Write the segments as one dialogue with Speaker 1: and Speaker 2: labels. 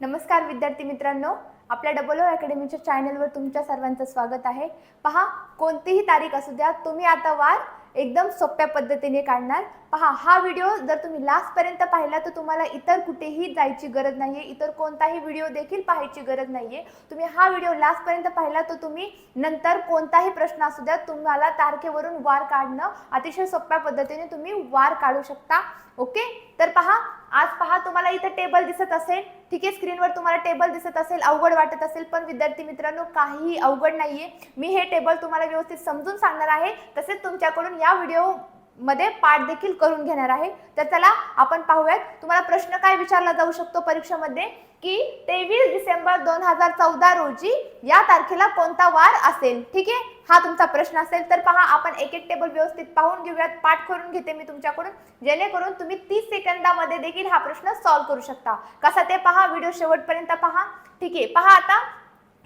Speaker 1: नमस्कार विद्यार्थी मित्रांनो. आपल्या डबल ओ अकॅडमीच्या चॅनलवर तुमच्या सर्वांचं स्वागत आहे. पहा कोणतीही तारीख असू द्या तुम्ही आता वार एकदम सोप्या पद्धतीने काढणार. पहा हा व्हिडिओ जर तुम्ही लास्टपर्यंत पाहिला तर तुम्हाला इतर कुठेही जायची गरज नाही आहे इतर कोणताही व्हिडिओ देखील पाहायची गरज नाही आहे तुम्ही हा व्हिडिओ लास्टपर्यंत पाहिला तर तुम्ही नंतर कोणताही प्रश्न असू द्या तुम्हाला तारखेवरून वार काढणं अतिशय सोप्या पद्धतीने तुम्ही वार काढू शकता. ओके? तर पहा आज पहा तुम्हाला इथं टेबल दिसत असेल. ठीक आहे स्क्रीनवर तुम्हाला टेबल दिसत असेल अवघड वाटत असेल पण विद्यार्थी मित्रांनो काहीही अवघड नाहीये. मी हे टेबल तुम्हाला व्यवस्थित समजून सांगणार आहे. तसेच तुमच्याकडून या व्हिडिओमध्ये पाठ देखील करून घेणार आहे. तर चला आपण पाहूयात. तुम्हाला प्रश्न काय विचारला जाऊ शकतो परीक्षेमध्ये? की तेवीस डिसेंबर दोन हजार चौदा रोजी या तारखेला कोणता वार असेल? ठीक आहे? हा तुमचा प्रश्न असेल तर पहा आपण एक एक टेबल व्यवस्थित पाहून घेऊयात. पाठ करून घेते मी तुमच्याकडून. जेणेकरून तुम्ही तीस सेकंदामध्ये देखील हा प्रश्न सॉल्व्ह करू शकता. कसा ते पहा व्हिडिओ शेवटपर्यंत पहा. ठीक आहे. पहा आता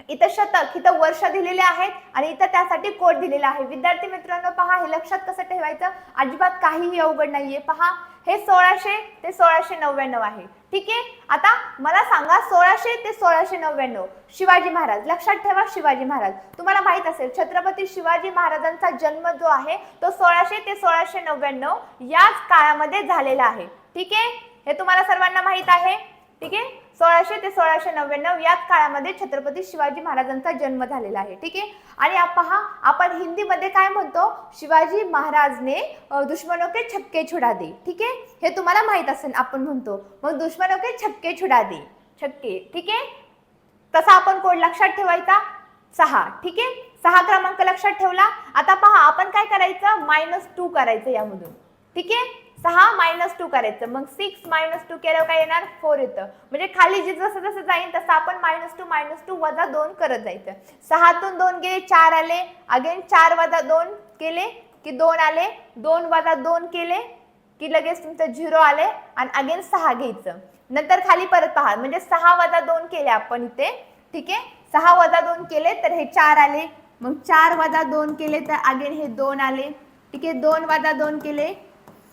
Speaker 1: इथं शतक इथं वर्ष दिलेले आहेत आणि इथं त्यासाठी कोड दिलेला आहे. विद्यार्थी मित्रांनो पहा हे लक्षात कसं ठेवायचं? अजिबात काहीही अवघड नाहीये. पहा हे सोळाशे ते सोळाशे नव्याण्णव आहे. ठीक आहे? आता मला सांगा सोळाशे ते सोळाशे नव्याण्णव शिवाजी महाराज. लक्षात ठेवा शिवाजी महाराज. तुम्हाला माहीत असेल छत्रपती शिवाजी महाराजांचा जन्म जो आहे तो सोळाशे ते सोळाशे नव्याण्णव याच काळामध्ये झालेला आहे. ठीक आहे? हे तुम्हाला सर्वांना माहीत आहे? ठीक आहे? सोळाशे ते सोळाशे नव्याण्णव याच काळामध्ये छत्रपती शिवाजी महाराजांचा जन्म झालेला आहे ठीक आहे? आणि पहा आपण हिंदीमध्ये काय म्हणतो? शिवाजी महाराजने अ, के छक्के छुडा दे ठीक आहे? हे तुम्हाला माहीत असेल आपण म्हणतो. मग दुश्मनों के छक्के छुडा दे छक्के ठीक आहे? तसा आपण कोड लक्षात ठेवायचा? सहा ठीक आहे? सहा क्रमांक लक्षात ठेवला? आता पहा आपण काय करायचं? मायनस टू करायचं यामधून ठीक आहे? सहा मायनस टू करायचं. मग सिक्स मायनस टू केल्यावर काय येणार? फोर येतं. म्हणजे खाली जे जसं जसं जाईल तसं आपण मायनस टू मायनस टू वजा दोन करत जायचं. सहातून दोन गेले चार आले. अगेन चार वजा दोन केले की दोन आले. दोन वजा दोन केले की लगेच तुमचं झिरो आले आणि अगेन सहा घ्यायचं. नंतर खाली परत पहा. म्हणजे सहा वजा दोन केले आपण इथे. ठीक आहे? सहा वजा दोन केले तर हे चार आले. मग चार वजा दोन केले तर अगेन हे दोन आले. ठीक आहे? दोन वजा दोन केले.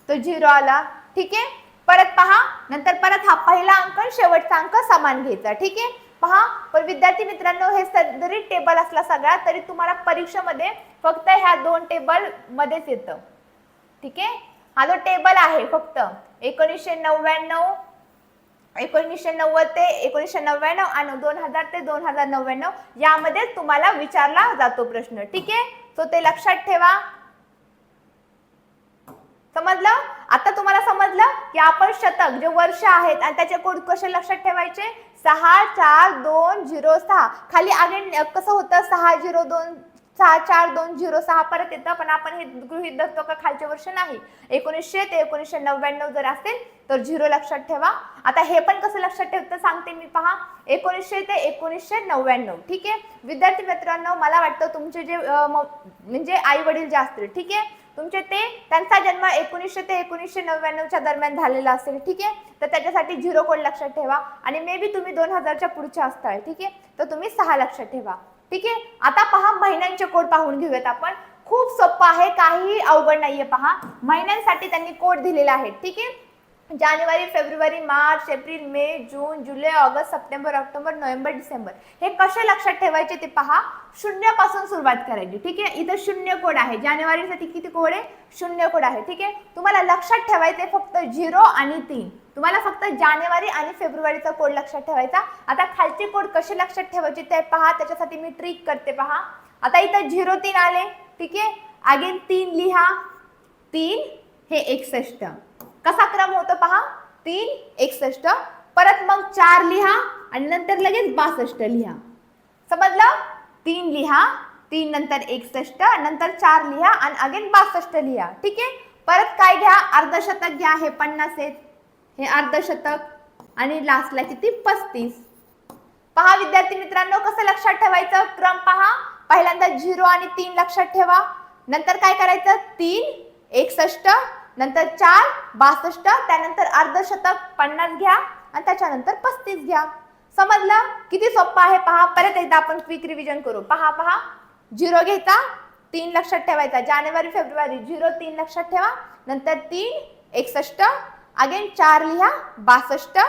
Speaker 1: तो झिरो आला. ठीक आहे? परत पहा. नंतर परत हा पहिला अंक शेवटचा अंक समान घ्यायचा. ठीक आहे? पहा. पण विद्यार्थी मित्रांनो हे जरी टेबल असला सगळा तरी तुम्हाला परीक्षेमध्ये फक्त ह्या दोन टेबल मध्येच येतं. ठीक आहे? हा जो टेबल आहे फक्त एकोणीसशे नव्याण्णव एकोणीसशे नव्वद ते एकोणीसशे नव्याण्णव आणि दोन हजार ते दोन हजार नव्याण्णव यामध्ये तुम्हाला विचारला जातो प्रश्न. ठीक आहे? सो ते लक्षात ठेवा. समजलं? आता तुम्हाला समजलं की आपण शतक जे वर्ष आहेत आणि त्याचे कोड कसे लक्षात ठेवायचे? सहा चार दोन झिरो सहा. खाली अगेन कसं होतं? सहा झिरो दोन सहा चार दोन झिरो सहा परत येतं पण आपण हे गृहित धरतो का खालचे वर्ष नाही? एकोणीसशे ते एकोणीसशे नव्याण्णव जर असेल तर झिरो लक्षात ठेवा. आता हे पण कसं लक्षात ठेवतं? सांगते मी पहा. एकोणीसशे ते एकोणीसशे नव्याण्णव ठीक आहे? विद्यार्थी मित्रांनो मला वाटतं तुमचे जे म्हणजे आई वडील जे असतील ठीक आहे? तुमचे ते त्यांचा जन्म एकोणीसशे ते एकोणीसशे नव्याण्णवच्या दरम्यान झालेला असेल ठीक आहे? तर त्याच्यासाठी झिरो कोड लक्षात ठेवा आणि मे बी तुम्ही दोन हजारच्या पुढचे असताय ठीक आहे? तर तुम्ही सहा लक्षात ठेवा ठीक आहे? आता पहा महिन्यांचे कोड पाहून घेऊयात आपण. खूप सोपं आहे काहीही अवघड नाहीये पहा. महिन्यांसाठी त्यांनी कोड दिलेला आहे ठीक आहे? जानेवारी फेब्रुवारी मार्च एप्रिल मे जून जुलै August September October November December. हे कसे लक्षात ठेवायचे ते पहा. शून्यापासून सुरुवात करायची ठीक आहे? इथं शून्य कोड आहे. जानेवारीसाठी किती कोड आहे? शून्य कोड आहे ठीक आहे? तुम्हाला लक्षात ठेवायचे फक्त झिरो आणि तीन. तुम्हाला फक्त जानेवारी आणि फेब्रुवारीचा कोड लक्षात ठेवायचा. आता खालचे कोड कसे लक्षात ठेवायचे ते पहा. त्याच्यासाठी मी ट्रिक करते पहा. आता इथं झिरो तीन आले ठीक आहे? अगेन तीन लिहा. तीन हे एकसष्ट कसा क्रम होतो पहा? तीन एकसष्ट परत मग चार लिहा आणि नंतर लगेच बासष्ट लिहा. समजलं? तीन लिहा तीन नंतर एकसष्ट नंतर चार लिहा आणि अगेन बासष्ट लिहा. ठीक आहे? परत काय घ्या? अर्धशतक घ्या हे पन्नास आहेत. हे अर्धशतक आणि लास्टला किती? पस्तीस. पहा विद्यार्थी मित्रांनो कसं लक्षात ठेवायचं? क्रम पहा. पहिल्यांदा झिरो आणि तीन लक्षात ठेवा. नंतर काय करायचं? तीन एकसष्ट नंतर चार बासष्ट त्यानंतर अर्धशतक पन्नास घ्या आणि त्याच्यानंतर पस्तीस घ्या. समजलं? किती सोपं आहे? पहा. परत एकदा आपण क्विक रिव्हिजन करू. पहा पहा. झिरो घ्यायचा तीन लक्षात ठेवायचा. जानेवारी फेब्रुवारी झिरो तीन लक्षात ठेवा. नंतर तीन एकसष्ट. अगेन चार लिहा बासष्ट.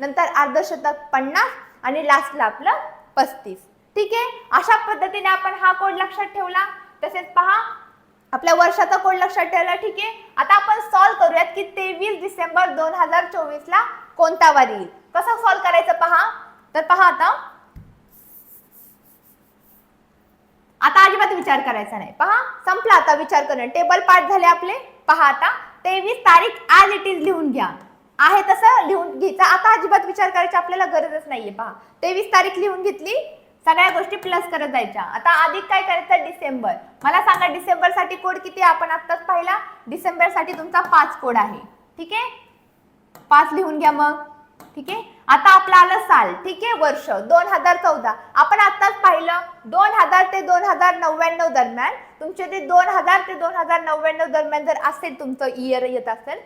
Speaker 1: नंतर अर्धशतक पन्नास. आणि लास्टला आपलं पस्तीस. ठीक आहे? अशा पद्धतीने आपण हा कोड लक्षात ठेवला. तसेच पहा आपल्या वर्षाचा कोड लक्षात ठेवला? ठीक आहे. आता आपण सॉल्व्ह करूयात की तेवीस डिसेंबर दोन हजार चोवीस ला कोणता वार येईल? कसं सॉल्व्ह करायचं पहा. तर पहा आता. आता अजिबात विचार करायचा नाही. पहा. संपला आता विचार करणं. टेबल पाठ झाले आपले. पहा आता. तेवीस तारीख आज इट इज लिहून घ्या. आहे तसं लिहून घ्यायचं. आता अजिबात विचार करायची आपल्याला गरजच नाहीये पहा. तेवीस तारीख लिहून घेतली. सगळ्या गोष्टी प्लस करत जायच्या. आता अधिक काय करायचं डिसेंबर. मला सांगा डिसेंबरसाठी कोड किती आपण आत्ताच पाहिला. डिसेंबरसाठी तुमचा पाच कोड आहे. ठीक आहे? पाच लिहून घ्या मग. ठीक आहे? आता आपलं आलं साल. ठीक आहे? वर्ष. दोन हजार चौदा. आपण आत्ताच पाहिलं. दोन हजार ते दोन हजार नव्याण्णव दरम्यान तुमचे ते दोन हजार ते दोन हजार नव्याण्णव दरम्यान जर असेल तुमचं इयर येत असेल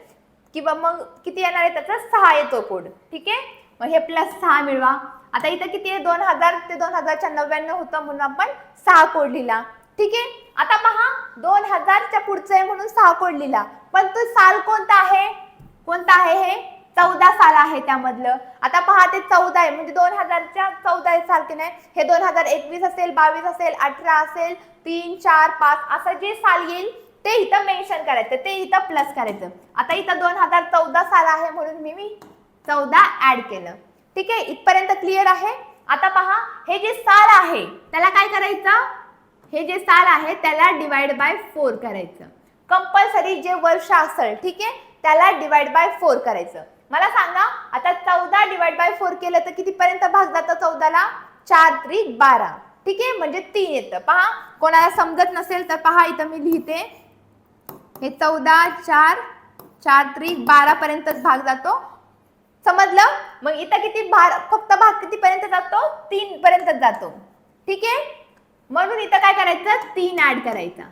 Speaker 1: किंवा मग किती येणार आहे त्याचा? सहा येतो कोड ठीक आहे? मग हे प्लस सहा मिळवा. आता इथं किती आहे? दोन हजार ते दोन हजारच्या नव्याण्णव होतं म्हणून आपण सहा कोड लिहिला. ठीक आहे? आता पहा दोन हजारच्या पुढचं आहे म्हणून सहा कोड लिहिला. पण तो साल कोणता आहे? कोणता आहे हे? चौदा साल आहे त्यामधलं. आता पहा ते चौदा आहे. म्हणजे दोन हजारच्या चौदा साल की नाही? हे दोन हजार एकवीस असेल बावीस असेल अठरा असेल तीन चार पाच असं जे साल येईल ते इथं मेन्शन करायचं. ते इथं प्लस करायचं. आता इथं दोन हजार चौदा साल आहे म्हणून मी मी चौदा ऍड केलं. ठीक आहे? इथपर्यंत क्लिअर आहे? आता पहा हे जे साल आहे त्याला काय करायचं? हे जे साल आहे त्याला डिवाइड बाय फोर करायचं. कंपल्सरी जे वर्ष असेल ठीक आहे? त्याला डिवाइड बाय फोर करायचं. मला सांगा आता चौदा डिवाइड बाय फोर केलं तर कितीपर्यंत भाग जातं चौदाला? चार त्रिक बारा. ठीक आहे? म्हणजे तीन येतं. पहा कोणाला समजत नसेल तर पहा इथं मी लिहिते. हे चौदा चार चार त्रिक बारापर्यंतच भाग जातो. समजलं? मग इथं किती भार फक्त भाग कितीपर्यंत जातो? तीन पर्यंत जातो. ठीक आहे? म्हणून इथं काय करायचं? तीन ऍड करायचा.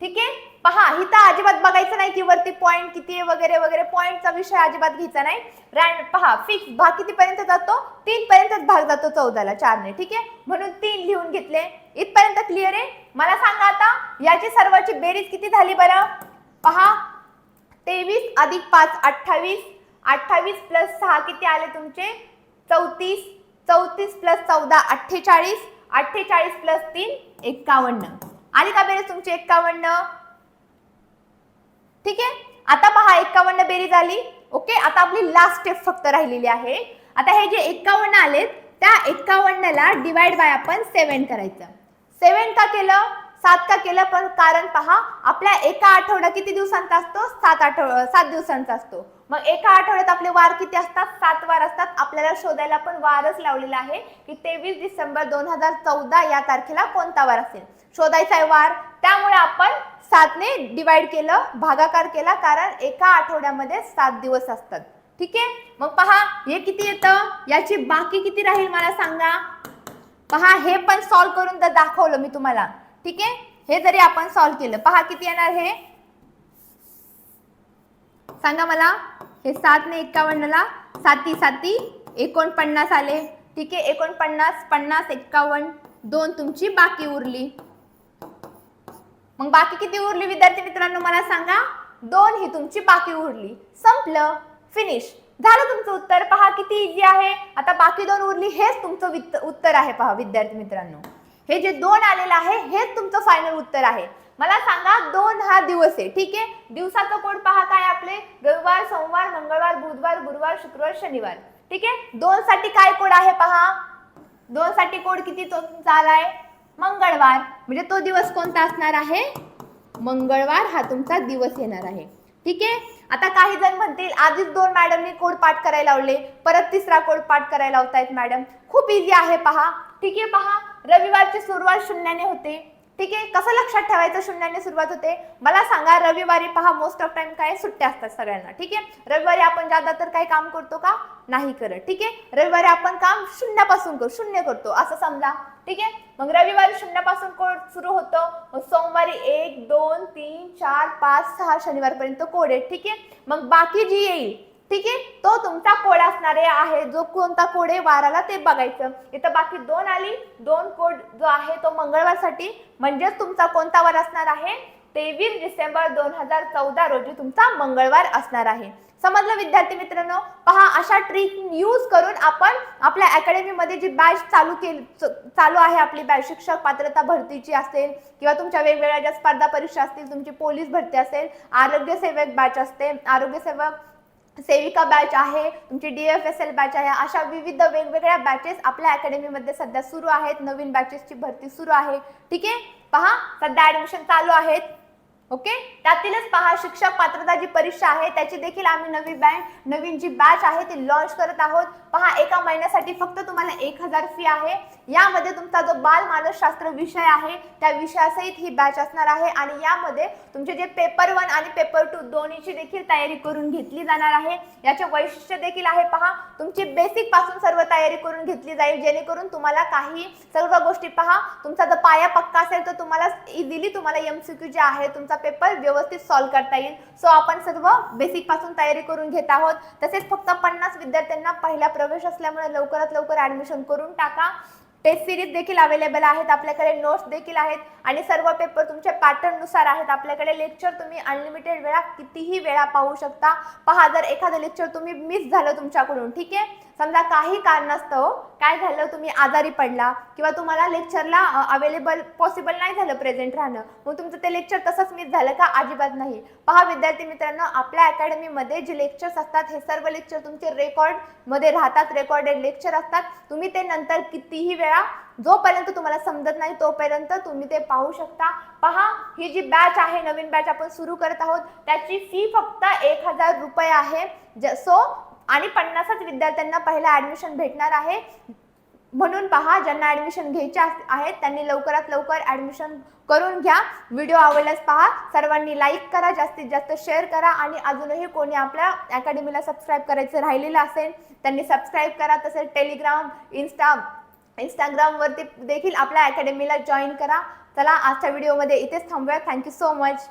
Speaker 1: ठीक आहे? पहा इथं अजिबात बघायचं नाही की वरती पॉईंट किती आहे वगैरे वगैरे. पॉईंटचा विषय अजिबात घ्यायचा नाही. रँड पहा फिक्स भाग कितीपर्यंत जातो? तीन पर्यंतच भाग जातो चौदाला चारने. ठीक आहे? म्हणून तीन लिहून घेतले. इथपर्यंत क्लिअर आहे? मला सांगा आता याची सर्वाची बेरीज किती झाली बरं? पहा तेवीस अधिक पाच अठ्ठावीस. अठ्ठावीस प्लस सहा किती आले तुमचे? चौतीस. चौतीस प्लस चौदा अठ्ठेचाळीस. अठ्ठेचाळीस प्लस तीन एक्कावन्न. आले का बेरीज तुमची एक्कावन्न? ठीक आहे? आता पहा एक्कावन्न बेरीज आली. ओके? आता आपली लास्ट स्टेप फक्त राहिलेली आहे. आता हे जे एक्कावन्न आलेत त्या एक्कावन्नला डिवाइड बाय आपण सेवन करायचं. सेवन का केलं? सात का केलं? पण कारण पहा आपल्या एका आठवडा किती दिवसांचा असतो? सात आठवडा सात दिवसांचा असतो. मग एका आठवड्यात आपले वार किती असतात? सात वार असतात. आपल्याला शोधायला पण वारच लावलेला आहे की तेवीस डिसेंबर दोन हजार चौदा या तारखेला कोणता वार असेल? शोधायचा आहे वार. त्यामुळे आपण सातने डिवाइड केलं भागाकार केला कारण एका आठवड्यामध्ये सात दिवस असतात. ठीक आहे? मग पहा हे किती येतं? याची बाकी किती राहील मला सांगा? पहा हे पण सॉल्व्ह करून तर दाखवलं मी तुम्हाला. ठीक आहे? हे जरी आपण सॉल्व्ह केलं पहा किती येणार हे? सांगा मला हे सात ने एक्कावन्नला साती साती एकोणपन्नास आले. ठीक आहे एकोणपन्नास पन्नास एक्कावन्न दोन तुमची बाकी उरली. मग बाकी किती उरली विद्यार्थी मित्रांनो मला सांगा? दोन ही तुमची बाकी उरली. संपलं. फिनिश झालं तुमचं उत्तर. पहा किती इझी आहे. आता बाकी दोन उरली हेच तुमचं उत्तर आहे पहा विद्यार्थी मित्रांनो. हे जे दोन आलेलं आहे हेच तुमचं फायनल उत्तर आहे. मला सांगा दोन हा दिवस आहे ठीक आहे? दिवसाचा कोड पहा काय आपले? रविवार सोमवार मंगळवार बुधवार गुरुवार शुक्रवार शनिवार. ठीक आहे? दोन साठी काय कोड आहे पहा? दोन साठी कोड किती तो तुमचा आलाय मंगळवार. म्हणजे तो दिवस कोणता असणार आहे? मंगळवार हा तुमचा दिवस येणार आहे. ठीक आहे? आता काही जण म्हणतील आधीच दोन मॅडमनी कोड पाठ करायला लावले. परत तिसरा कोड पाठ करायला लावतायत मॅडम खूप इझी आहे पहा. ठीक आहे पहा? रविवारची सुरुवात शून्याने होते. ठीक आहे? कसं लक्षात ठेवायचं शून्याने सुरुवात होते? मला सांगा रविवारी पहा मोस्ट ऑफ टाइम काय सुट्ट्या असतात सगळ्यांना. ठीक आहे? रविवारी आपण जादा तर काही काम करतो का? नाही करत. ठीक आहे? रविवारी आपण काम शून्यापासून करू शून्य करतो असं समजा. ठीक आहे? मग रविवारी शून्यापासून कोड सुरू होतो? मग सोमवारी एक दोन तीन चार पाच सहा शनिवारपर्यंत कोड आहे ठीक आहे? मग बाकी जी येईल ठीक आहे? तो तुमचा कोड असणारे आहे जो कोणता कोड आहे वाराला ते बघायचं. इथं बाकी दोन आली. दोन कोड जो आहे तो मंगळवारसाठी. म्हणजेच तुमचा कोणता वार असणार आहे? तेवीस डिसेंबर दोन हजार चौदा रोजी तुमचा मंगळवार असणार आहे. समजलं विद्यार्थी मित्रांनो? पहा अशा ट्रिक यूज करून आपण आपल्या अकॅडमीमध्ये जी बॅच चालू केली चालू आहे आपली बॅच शिक्षक पात्रता भरतीची असेल किंवा तुमच्या वेगवेगळ्या ज्या स्पर्धा परीक्षा असतील तुमची पोलीस भरती असेल आरोग्यसेवक बॅच असते. आरोग्यसेवक सेविका बॅच आहे तुमची D F S L batch आहे अशा विविध वेगवेगळ्या बॅचेस आपल्या अकॅडमीमध्ये सध्या सुरू आहेत. नवीन बॅचेसची भरती सुरू आहे. ठीक आहे? पहा सध्या ॲडमिशन चालू आहेत. ओके? त्यातीलच पहा शिक्षक पात्रता जी परीक्षा आहे त्याची देखील आम्ही नवी बँक नवीन जी बॅच आहे ती लॉन्च करत आहोत. पहा एका महिन्यासाठी फक्त तुम्हाला एक हजार फी आहे. यामध्ये तुमचा जो बाल मानसशास्त्र विषय आहे त्या विषयासहित ही बॅच असणार आहे आणि यामध्ये तुमचे जे पेपर वन आणि पेपर टू दोन्हीची देखील तयारी करून घेतली जाणार आहे. याचे वैशिष्ट्य देखील आहे पहा तुमची बेसिकपासून सर्व तयारी करून घेतली जाईल जेणेकरून तुम्हाला काही सर्व गोष्टी पहा तुमचा जर पाया पक्का असेल तर तुम्हाला इझिली तुम्हाला एमसीक्यू जे आहे तुमचा पेपर व्यवस्थित सॉल्व्ह करता येईल. सो आपण सर्व बेसिकपासून तयारी करून घेत आहोत. तसेच फक्त पन्नास विद्यार्थ्यांना पहिला प्रवेश असल्यामुळे लवकरात लवकर ऍडमिशन करून टाका. टेस्ट सिरीज देखील अवेलेबल आहेत आपल्याकडे नोट्स देखील आहेत. आणि सर्व पेपर तुमच्या पॅटर्ननुसार आहेत. आपल्याकडे लेक्चर तुम्ही अनलिमिटेड वेळा कितीही वेळा पाहू शकता. पहा जर एखादं लेक्चर तुम्ही मिस झालं तुमच्याकडून ठीक आहे? समजा काही कारणास्तव हो. काय झालं? तुम्ही आजारी पडला किंवा तुम्हाला लेक्चरला अवेलेबल पॉसिबल नाही झालं प्रेझेंट राहणं. मग तुमचं ते लेक्चर तसंच मिस झालं का? अजिबात नाही. पहा विद्यार्थी मित्रांनो आपल्या अकॅडमीमध्ये जे लेक्चर्स असतात हे सर्व लेक्चर तुमचे रेकॉर्डमध्ये राहतात. रेकॉर्डेड लेक्चर असतात. तुम्ही ते नंतर कितीही वेळा जोपर्यंत तुम्हाला समजत नाही तोपर्यंत तुम्ही ते पाहू शकता. पहा ही जी बॅच आहे नवीन बॅच आपण सुरू करत आहोत त्याची फी फक्त एक हजार रुपये आहे. ज- सो आणि पन्नासच विद्यार्थ्यांना पहिला ऍडमिशन भेटणार आहे. म्हणून पहा ज्यांना ऍडमिशन घ्यायचे अस- आहेत त्यांनी लवकरात लवकर ऍडमिशन करून घ्या. व्हिडिओ आवडल्यास पहा सर्वांनी लाईक करा जास्तीत जास्त शेअर करा आणि अजूनही कोणी आपल्या अकॅडमीला सबस्क्राईब करायचं राहिलेलं असेल त्यांनी सबस्क्राईब करा. तसेच टेलिग्राम इन्स्टा इंस्टाग्रामवरती देखील आपल्या अकॅडमीला जॉईन करा. चला आजच्या व्हिडिओमध्ये इथेच थांबूया. Thank you so much